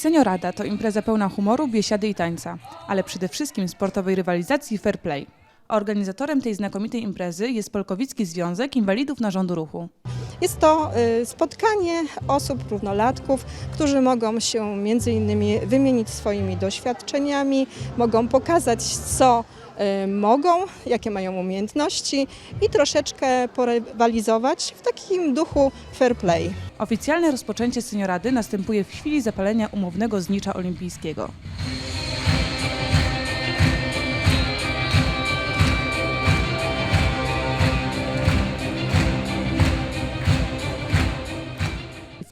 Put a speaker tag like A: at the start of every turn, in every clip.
A: Seniorada to impreza pełna humoru, biesiady i tańca, ale przede wszystkim sportowej rywalizacji fair play. Organizatorem tej znakomitej imprezy jest Polkowicki Związek Inwalidów Narządu Ruchu.
B: Jest to y, spotkanie osób równolatków, którzy mogą się między innymi wymienić swoimi doświadczeniami, mogą pokazać co y, mogą, jakie mają umiejętności i troszeczkę porywalizować w takim duchu fair play.
A: Oficjalne rozpoczęcie seniorady następuje w chwili zapalenia umownego znicza olimpijskiego.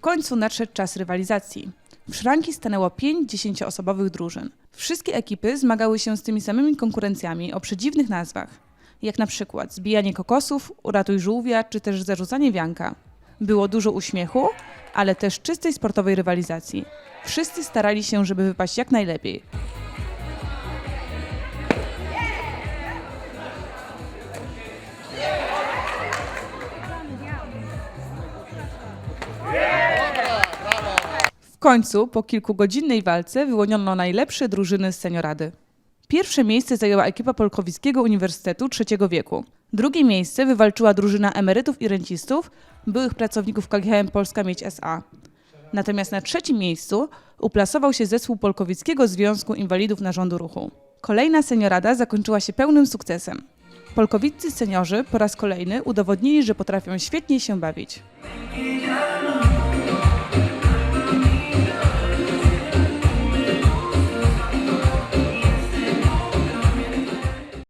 A: Końcu nadszedł czas rywalizacji. W szranki stanęło pięć dziesięcioosobowych drużyn. Wszystkie ekipy zmagały się z tymi samymi konkurencjami o przedziwnych nazwach, jak na przykład zbijanie kokosów, uratuj żółwia czy też zarzucanie wianka. Było dużo uśmiechu, ale też czystej sportowej rywalizacji. Wszyscy starali się, żeby wypaść jak najlepiej. W końcu, po kilkugodzinnej walce, wyłoniono najlepsze drużyny z seniorady. Pierwsze miejsce zajęła ekipa Polkowickiego Uniwersytetu trzeciego wieku. Drugie miejsce wywalczyła drużyna emerytów i rencistów, byłych pracowników KGHM Polska Miedź SA. Natomiast na trzecim miejscu uplasował się zespół Polkowickiego Związku Inwalidów Narządu Ruchu. Kolejna seniorada zakończyła się pełnym sukcesem. Polkowiccy seniorzy po raz kolejny udowodnili, że potrafią świetnie się bawić.